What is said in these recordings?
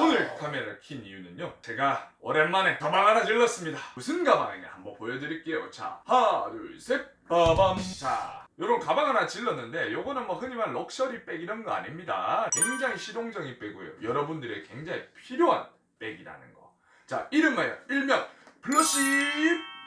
오늘 카메라를 킨 이유는요. 제가 오랜만에 가방 하나 질렀습니다. 무슨 가방이냐 한번 보여드릴게요. 자, 하나, 둘, 셋, 빠밤. 자, 요런 가방 하나 질렀는데 요거는 뭐 흔히 말 럭셔리 백 이런 거 아닙니다. 굉장히 실용적인 백이고요. 여러분들의 굉장히 필요한 백이라는 거. 자, 이름하여 일명 플러시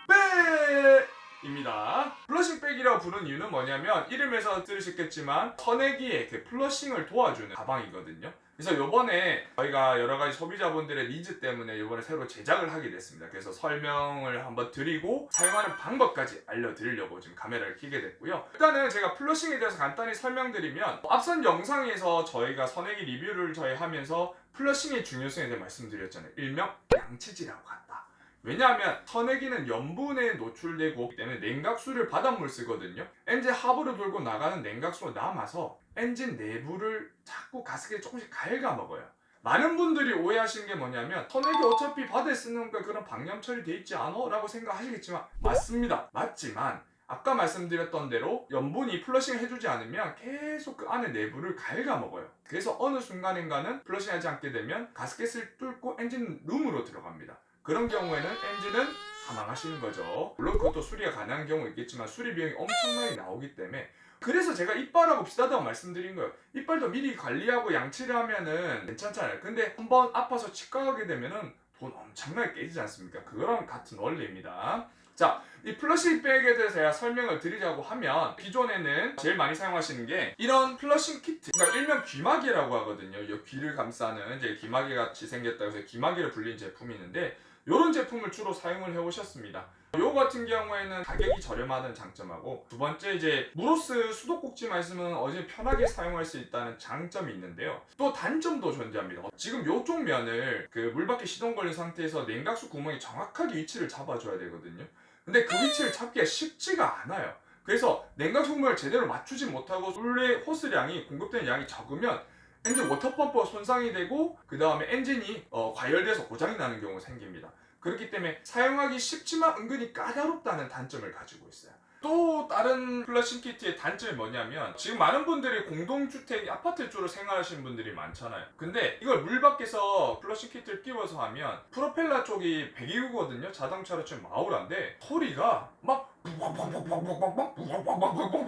백 입니다. 플러싱 백이라고 부르는 이유는 뭐냐면 이름에서 들으셨겠지만 터내기에 그 플러싱을 도와주는 가방이거든요. 그래서 요번에 저희가 여러 가지 소비자분들의 니즈 때문에 요번에 새로 제작을 하게 됐습니다. 그래서 설명을 한번 드리고 사용하는 방법까지 알려드리려고 지금 카메라를 켜게 됐고요. 일단은 제가 플러싱에 대해서 간단히 설명드리면 앞선 영상에서 저희가 선행이 리뷰를 저희 하면서 플러싱의 중요성에 대해 말씀드렸잖아요. 일명 양치질하고 같다. 왜냐하면 선내기는 염분에 노출되고 때문에 냉각수를 바닷물 쓰거든요. 엔진 하부로 돌고 나가는 냉각수가 남아서 엔진 내부를 자꾸 가스켓 조금씩 갉아먹어요. 많은 분들이 오해하시는 게 뭐냐면 선내기 어차피 바다에 쓰는 거 그런 방염 처리돼 있지 않아? 라고 생각하시겠지만 맞습니다. 맞지만 아까 말씀드렸던 대로 염분이 플러싱 해주지 않으면 계속 그 안에 내부를 갉아먹어요. 그래서 어느 순간인가는 플러싱하지 않게 되면 가스켓을 뚫고 엔진 룸으로 들어갑니다. 그런 경우에는 엔진은 사망하시는 거죠. 물론 그것도 수리가 가능한 경우 있겠지만 수리 비용이 엄청나게 나오기 때문에 그래서 제가 이빨하고 비슷하다고 말씀드린 거예요. 이빨도 미리 관리하고 양치를 하면은 괜찮잖아요. 근데 한번 아파서 치과 가게 되면은 돈 엄청나게 깨지지 않습니까? 그거랑 같은 원리입니다. 자, 이 플러싱 백에 대해서 제가 설명을 드리자고 하면 기존에는 제일 많이 사용하시는 게 이런 플러싱 키트 그러니까 일명 귀마개라고 하거든요 이 귀를 감싸는 이제 귀마개 같이 생겼다고 해서 귀마개를 불린 제품이 있는데 이런 제품을 주로 사용을 해오셨습니다 요 같은 경우에는 가격이 저렴하다는 장점하고 두 번째 이제 무로스 수도꼭지만 있으면 어제 편하게 사용할 수 있다는 장점이 있는데요 또 단점도 존재합니다 지금 요쪽 면을 그 물밖에 시동 걸린 상태에서 냉각수 구멍이 정확하게 위치를 잡아줘야 되거든요 근데 그 위치를 잡기가 쉽지가 않아요. 그래서 냉각수물을 제대로 맞추지 못하고 물의 호스량이 공급되는 양이 적으면 엔진 워터펌프가 손상이 되고 그 다음에 엔진이 어, 과열돼서 고장이 나는 경우가 생깁니다. 그렇기 때문에 사용하기 쉽지만 은근히 까다롭다는 단점을 가지고 있어요. 또 다른 플러싱 키트의 단점이 뭐냐면 지금 많은 분들이 공동주택 아파트 주로 생활하시는 분들이 많잖아요. 근데 이걸 물 밖에서 플러싱 키트를 끼워서 하면 프로펠러 쪽이 배기구거든요. 자동차로 치면 마우라인데 소리가 막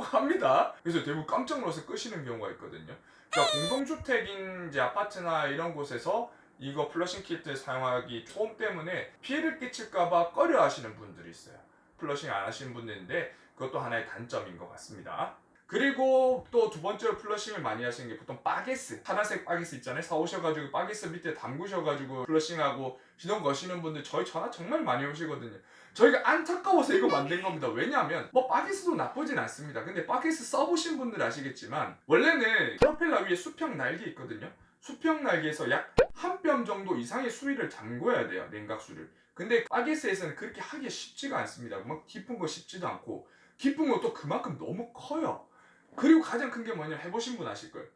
합니다. 그래서 대부분 깜짝 놀라서 끄시는 경우가 있거든요. 그러니까 공동주택인 이제 아파트나 이런 곳에서 이거 플러싱 키트 사용하기 소음 때문에 피해를 끼칠까봐 꺼려 하시는 분들이 있어요. 플러싱 안 하시는 분들인데 그것도 하나의 단점인 것 같습니다. 그리고 또 두 번째로 플러싱을 많이 하시는 게 보통 바게스 파란색 바게스 있잖아요. 사오셔가지고 바게스 밑에 담그셔가지고 플러싱하고 시동 거시는 분들 저희 전화 정말 많이 오시거든요. 저희가 안타까워서 이거 만든 겁니다. 왜냐하면 뭐 바게스도 나쁘진 않습니다. 근데 바게스 써보신 분들 아시겠지만 원래는 프로펠러 위에 수평 날개 있거든요 수평 날개에서 약 한 뼘 정도 이상의 수위를 잠궈야 돼요 냉각수를 근데 바게스에서는 그렇게 하기 쉽지가 않습니다 막 깊은 거 쉽지도 않고 깊은 것도 그만큼 너무 커요. 그리고 가장 큰 게 뭐냐 해보신 분 아실 거예요.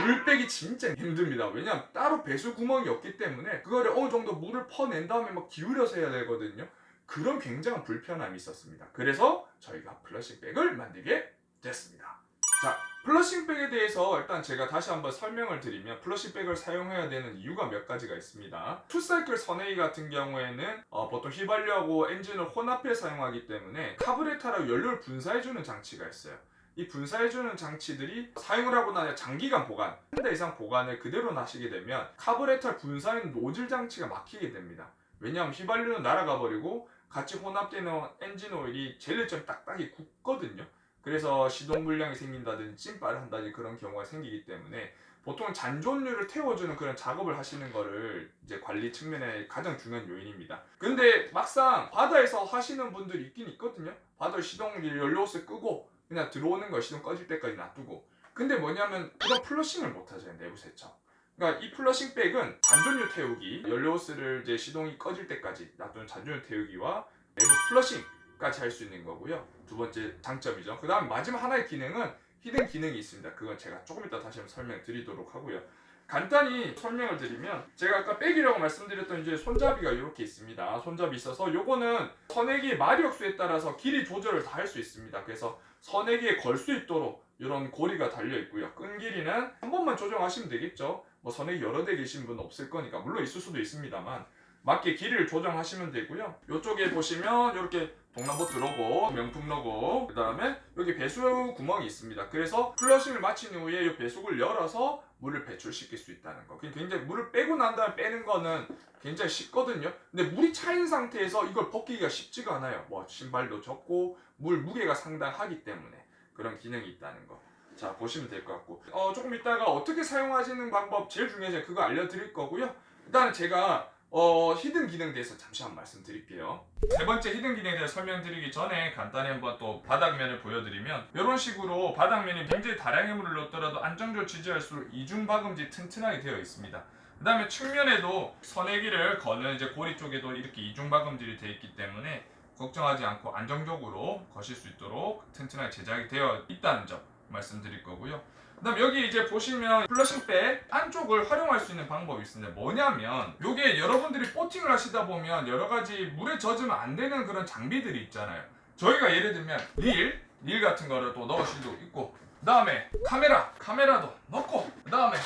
물 빼기 진짜 힘듭니다. 왜냐면 따로 배수 구멍이 없기 때문에 그거를 어느 정도 물을 퍼낸 다음에 막 기울여서 해야 되거든요. 그런 굉장한 불편함이 있었습니다. 그래서 저희가 플러싱 백을 만들게 됐습니다. 자, 플러싱 백에 대해서 일단 제가 다시 한번 설명을 드리면 플러싱 백을 사용해야 되는 이유가 몇 가지가 있습니다. 투사이클 선웨이 같은 경우에는 어, 보통 휘발유하고 엔진을 혼합해 사용하기 때문에 카브레타랑 연료를 분사해주는 장치가 있어요. 이 분사해주는 장치들이 사용을 하고 나서 장기간 보관, 한 달 이상 보관을 그대로 하시게 되면 카브레타 분사인 노즐 장치가 막히게 됩니다. 왜냐하면 휘발유는 날아가 버리고 같이 혼합되는 엔진 오일이 젤리처럼 딱딱이 굳거든요. 그래서 시동 불량이 생긴다든지 찐빠를 한다든지 그런 경우가 생기기 때문에 보통 잔존류를 태워주는 그런 작업을 하시는 거를 이제 관리 측면의 가장 중요한 요인입니다. 근데 막상 바다에서 하시는 분들이 있긴 있거든요. 바다 시동 연료옷을 끄고 그냥 들어오는 거 시동 꺼질 때까지 놔두고. 근데 뭐냐면 그런 플러싱을 못 하잖아요 내부 세척. 그러니까 이 플러싱 백은 잔존류 태우기, 연료호스를 이제 시동이 꺼질 때까지 놔두는 잔존류 태우기와 내부 플러싱 까지 할 수 있는 거고요. 두 번째 장점이죠. 그 다음 마지막 하나의 기능은 히든 기능이 있습니다. 그건 제가 조금 이따 다시 한번 설명드리도록 하고요. 간단히 설명을 드리면 제가 아까 백이라고 말씀드렸던 이제 손잡이가 이렇게 있습니다. 손잡이 있어서 요거는 선액의 마력수에 따라서 길이 조절을 다 할 수 있습니다. 그래서 선액에 걸 수 있도록 이런 고리가 달려 있고요. 끈 길이는 한 번만 조정하시면 되겠죠. 뭐 선액이 여러 대 계신 분 없을 거니까 물론 있을 수도 있습니다만 맞게 길이를 조정하시면 되고요. 이쪽에 보시면 이렇게 동남보트 로고, 명품 로고, 그 다음에 여기 배수 구멍이 있습니다. 그래서 플러싱을 마친 후에 이 배수구를 열어서 물을 배출시킬 수 있다는 거. 그게 굉장히 물을 빼고 난 다음에 빼는 거는 굉장히 쉽거든요. 근데 물이 차인 상태에서 이걸 벗기기가 쉽지가 않아요. 뭐 신발도 젖고 물 무게가 상당하기 때문에 그런 기능이 있다는 거. 자 보시면 될 것 같고 어 조금 이따가 어떻게 사용하시는 방법 제일 중요해서 그거 알려드릴 거고요. 일단은 제가 어 히든 기능에 대해서 잠시 한 말씀드릴게요. 세 번째 히든 기능에 대해 설명드리기 전에 간단히 한번 또 바닥면을 보여드리면 이런 식으로 바닥면이 굉장히 다량의 물을 넣더라도 안정적으로 지지할수록 이중 박음지 튼튼하게 되어 있습니다. 그 다음에 측면에도 선내기를 거는 이제 고리 쪽에도 이렇게 이중 박음질이 되어 있기 때문에 걱정하지 않고 안정적으로 거실 수 있도록 튼튼하게 제작이 되어 있다는 점 말씀드릴 거고요. 그다음 여기 이제 보시면 플러싱백 안쪽을 활용할 수 있는 방법이 있습니다. 뭐냐면 요게 여러분들이 보팅을 하시다 보면 여러 가지 물에 젖으면 안 되는 그런 장비들이 있잖아요. 저희가 예를 들면 릴, 릴 같은 거를 또 넣을 수도 있고 그다음에 카메라, 카메라도 넣고 그다음에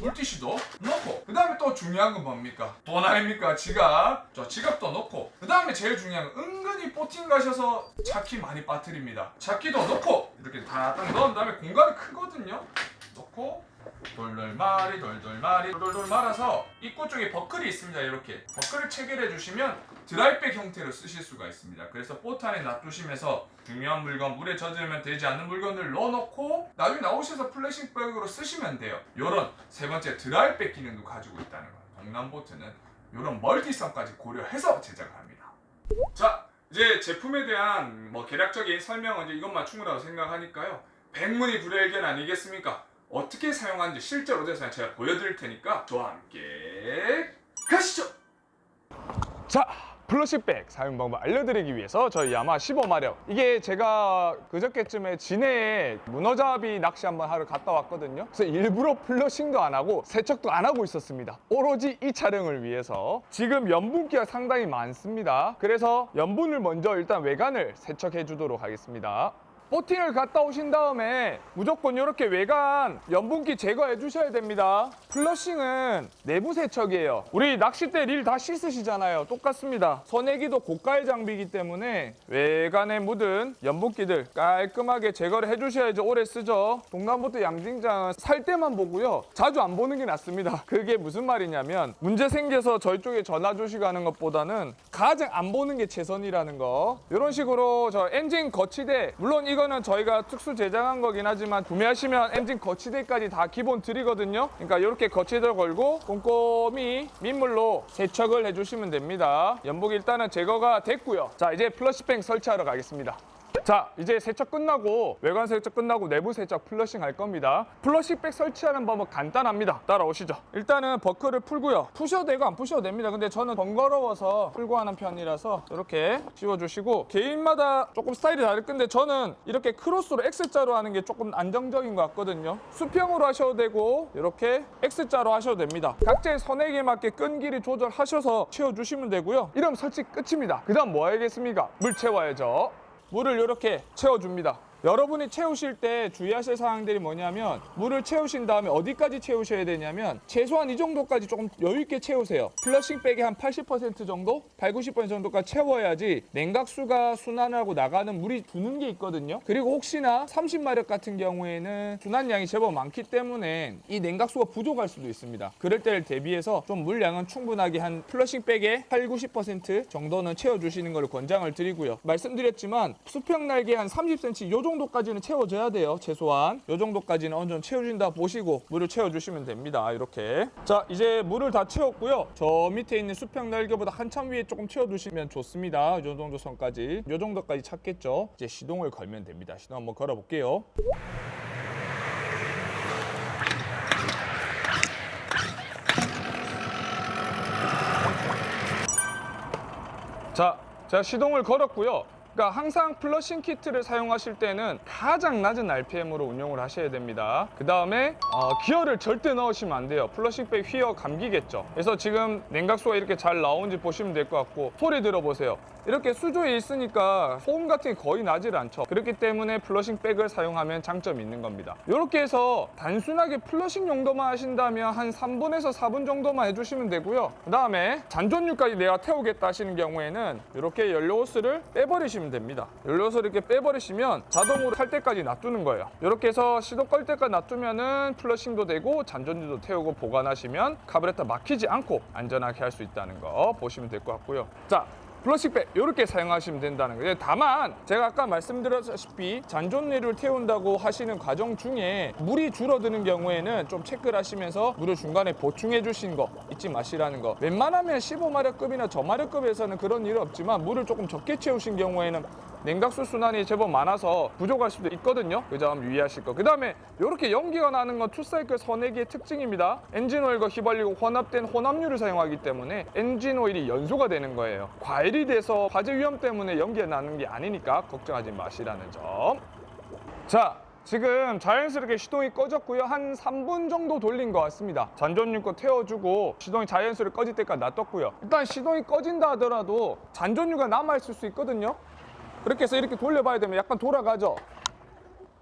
물티슈도 넣고 그 다음에 또 중요한 건 뭡니까? 돈 아닙니까? 지갑. 저 지갑도 넣고 그 다음에 제일 중요한 건 은근히 보팅 가셔서 차키 많이 빠뜨립니다. 차키도 넣고 이렇게 다 딱 넣은 다음에 공간이 크거든요. 넣고 돌돌 말이 돌돌 말이 돌돌 말아서 입구 쪽에 버클이 있습니다. 이렇게 버클을 체결해 주시면 드라이백 형태로 쓰실 수가 있습니다. 그래서 안에 놔두시면서 중요한 물건 물에 젖으면 되지 않는 물건을 넣어놓고 나중에 나오셔서 플래싱백으로 쓰시면 돼요. 요런 세 번째 드라이백 기능도 가지고 있다는 거예요. 동남보트는 요런 멀티성까지 고려해서 제작을 합니다. 자 이제 제품에 대한 뭐 개략적인 설명은 이제 이것만 충분하다고 생각하니까요. 백문이 불여일견 아니겠습니까? 어떻게 사용하는지 실제로 제가 보여드릴 테니까 저와 함께 가시죠. 자, 플러시백 사용 방법 알려드리기 위해서 저희 야마 15마력. 이게 제가 그저께쯤에 진해에 문어잡이 낚시 한번 하러 갔다 왔거든요. 그래서 일부러 플러싱도 안 하고 세척도 안 하고 있었습니다. 오로지 이 촬영을 위해서. 지금 염분기가 상당히 많습니다. 그래서 염분을 먼저 일단 외관을 세척해 주도록 하겠습니다 보팅을 갔다 오신 다음에 무조건 이렇게 외관 염분기 제거해 주셔야 됩니다. 플러싱은 내부 세척이에요. 우리 낚싯대 릴 다 씻으시잖아요. 똑같습니다. 선내기도 고가의 장비이기 때문에 외관에 묻은 염분기들 깔끔하게 제거를 해 주셔야지 오래 쓰죠. 동남부터 양진장은 살 때만 보고요. 자주 안 보는 게 낫습니다. 그게 무슨 말이냐면 문제 생겨서 저희 쪽에 전화 주시고 하는 것보다는 가장 안 보는 게 최선이라는 거. 이런 식으로 저 엔진 거치대 물론 이거 는 저희가 특수 제작한 거긴 하지만 구매하시면 엔진 거치대까지 다 기본 드리거든요. 그러니까 이렇게 거치대를 걸고 꼼꼼히 민물로 세척을 해주시면 됩니다. 연복 일단은 제거가 됐고요. 자 이제 플러시뱅 설치하러 가겠습니다. 자 이제 세척 끝나고 외관 세척 끝나고 내부 세척 플러싱 할 겁니다. 플러싱백 설치하는 방법 간단합니다. 따라오시죠. 일단은 버클을 풀고요. 푸셔도 되고 안 푸셔도 됩니다. 근데 저는 번거로워서 풀고 하는 편이라서 이렇게 씌워주시고 개인마다 조금 스타일이 다를 건데 저는 이렇게 크로스로 X자로 하는 게 조금 안정적인 것 같거든요. 수평으로 하셔도 되고 이렇게 X자로 하셔도 됩니다. 각자의 선에게 맞게 끈 길이 조절하셔서 채워주시면 되고요. 이러면 설치 끝입니다. 그 다음 뭐 해야겠습니까? 물 채워야죠 물을 이렇게 채워줍니다. 여러분이 채우실 때 주의하실 사항들이 뭐냐면 물을 채우신 다음에 어디까지 채우셔야 되냐면 최소한 이 정도까지 조금 여유 있게 채우세요. 플러싱 백에 한80% 정도, 8, 90% 정도까지 채워야지 냉각수가 순환하고 나가는 물이 두는 게 있거든요. 그리고 혹시나 30마력 같은 경우에는 순환량이 제법 많기 때문에 이 냉각수가 부족할 수도 있습니다. 그럴 때를 대비해서 좀 물량은 충분하게 한 플러싱 백에 8, 90% 정도는 채워주시는 걸 권장을 드리고요. 말씀드렸지만 수평 날개 한 30cm 요 정도 까지는 채워줘야 돼요. 최소한 요 정도까지는 어느 정도 채워준다 보시고 물을 채워주시면 됩니다. 이렇게 자 이제 물을 다 채웠고요. 저 밑에 있는 수평 날개보다 한참 위에 조금 채워주시면 좋습니다. 요 정도 선까지 요 정도까지 찼겠죠. 이제 시동을 걸면 됩니다. 시동 한번 걸어볼게요. 자, 제가 시동을 걸었고요. 그러니까 항상 플러싱 키트를 사용하실 때는 가장 낮은 RPM으로 운용을 하셔야 됩니다. 그 다음에 기어를 절대 넣으시면 안 돼요. 플러싱백 휘어 감기겠죠. 그래서 지금 냉각수가 이렇게 잘 나오는지 보시면 될 것 같고 소리 들어보세요. 이렇게 수조에 있으니까 소음 같은 게 거의 나질 않죠. 그렇기 때문에 플러싱 백을 사용하면 장점이 있는 겁니다. 이렇게 해서 단순하게 플러싱 용도만 하신다면 한 3분에서 4분 정도만 해주시면 되고요. 그 다음에 잔존유까지 내가 태우겠다 하시는 경우에는 이렇게 연료 호스를 빼버리시면 됩니다. 연료 호스를 이렇게 빼버리시면 자동으로 탈 때까지 놔두는 거예요. 이렇게 해서 시동 끌 때까지 놔두면은 플러싱도 되고 잔존유도 태우고 보관하시면 카브레터 막히지 않고 안전하게 할 수 있다는 거 보시면 될 것 같고요. 자, 플러식백 이렇게 사용하시면 된다는 거예요. 다만 제가 아까 말씀드렸다시피 잔존유를 태운다고 하시는 과정 중에 물이 줄어드는 경우에는 좀 체크를 하시면서 물을 중간에 보충해 주신 거 잊지 마시라는 거. 웬만하면 15마력급이나 저마력급에서는 그런 일 없지만 물을 조금 적게 채우신 경우에는 냉각수 순환이 제법 많아서 부족할 수도 있거든요. 그 점 유의하실 거. 그 다음에 이렇게 연기가 나는 건 투사이클 선내기의 특징입니다. 엔진 오일과 휘발유가 혼합된 혼합유를 사용하기 때문에 엔진 오일이 연소가 되는 거예요. 과일이 돼서 화재 위험 때문에 연기가 나는 게 아니니까 걱정하지 마시라는 점. 자, 지금 자연스럽게 시동이 꺼졌고요. 한 3분 정도 돌린 것 같습니다. 잔존유 거 태워주고 시동이 자연스럽게 꺼질 때까지 놔뒀고요. 일단 시동이 꺼진다 하더라도 잔존유가 남아있을 수 있거든요. 그렇게 해서 이렇게 돌려봐야 되면 약간 돌아가죠.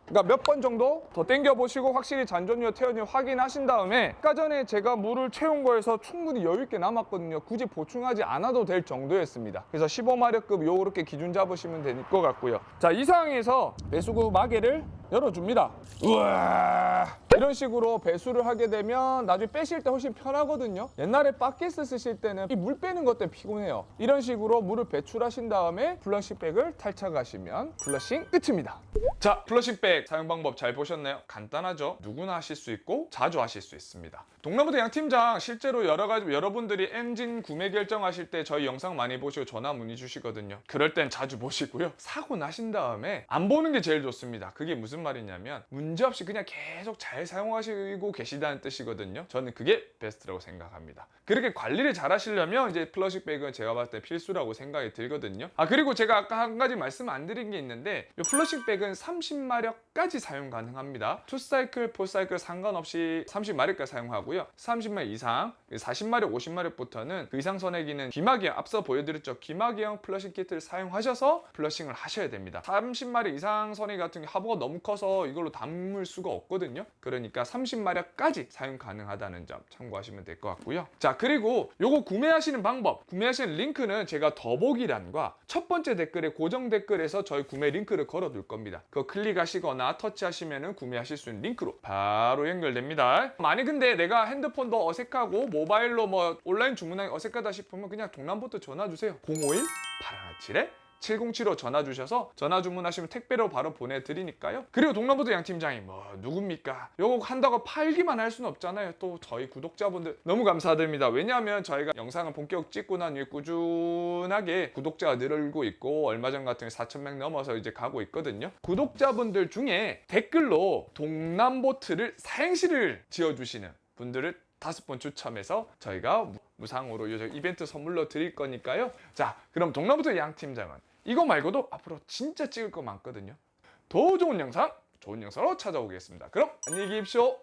그러니까 몇 번 정도 더 당겨 보시고 확실히 잔존유와 태연유 확인하신 다음에 아까 전에 제가 물을 채운 거에서 충분히 여유 있게 남았거든요. 굳이 보충하지 않아도 될 정도였습니다. 그래서 15마력급 요렇게 기준 잡으시면 될 것 같고요. 자, 이 상황에서 배수구 마개를 열어줍니다. 우와! 이런 식으로 배수를 하게 되면 나중에 빼실 때 훨씬 편하거든요. 옛날에 바켓을 쓰실 때는 이 물 빼는 것 때문에 피곤해요. 이런 식으로 물을 배출하신 다음에 플러싱백을 탈착하시면 플러싱 끝입니다. 자, 플러싱백 사용 방법 잘 보셨나요? 간단하죠? 누구나 하실 수 있고 자주 하실 수 있습니다. 동남부대 양 팀장 실제로 여러 가지 여러분들이 엔진 구매 결정하실 때 저희 영상 많이 보시고 전화 문의 주시거든요. 그럴 땐 자주 보시고요. 사고 나신 다음에 안 보는 게 제일 좋습니다. 그게 무슨 말이냐면 문제 없이 그냥 계속 잘 사용하시고 계시다는 뜻이거든요. 저는 그게 베스트라고 생각합니다. 그렇게 관리를 잘 하시려면 이제 플러싱백은 제가 봤을 때 필수라고 생각이 들거든요. 아 그리고 제가 아까 한 가지 말씀 안 드린 게 있는데 이 플러싱백은 30마력까지 사용 가능합니다. 투사이클, 포사이클 상관없이 30마력까지 사용하고요. 30마력 이상, 40마력, 50마력부터는 그 이상 선행기는 기마기형 앞서 보여드렸죠. 기마기형 플러싱 키트를 사용하셔서 플러싱을 하셔야 됩니다. 30마력 이상 선행 같은 게 하부가 너무 커서 이걸로 담을 수가 없거든요. 그러니까 30마력까지 사용 가능하다는 점 참고하시면 될 것 같고요. 자 그리고 요거 구매하시는 방법, 구매하시는 링크는 제가 더보기란과 첫 번째 댓글에 고정 댓글에서 저희 구매 링크를 걸어둘 겁니다. 그거 클릭하시거나 터치하시면은 구매하실 수 있는 링크로 바로 연결됩니다. 만약 근데 내가 핸드폰도 어색하고 모바일로 뭐 온라인 주문하기 어색하다 싶으면 그냥 동남부터 전화 주세요. 051 817에 7075 전화 주셔서 전화 주문하시면 택배로 바로 보내드리니까요. 그리고 동남부도 양 팀장이 뭐 누굽니까? 요거 한다고 팔기만 할 수는 없잖아요. 또 저희 구독자분들 너무 감사드립니다. 왜냐하면 저희가 영상을 본격 찍고 난 이후에 꾸준하게 구독자가 늘고 있고 얼마 전 같은 경우 4,000명 넘어서 이제 가고 있거든요. 구독자분들 중에 댓글로 동남보트를 사행시를 지어주시는 분들을 다섯 번 추첨해서 저희가 무- 무상으로 요 이벤트 선물로 드릴 거니까요. 자, 그럼 동남부터 양 팀장은 이거 말고도 앞으로 진짜 찍을 거 많거든요. 더 좋은 영상, 좋은 영상으로 찾아오겠습니다. 그럼 안녕히 계십시오.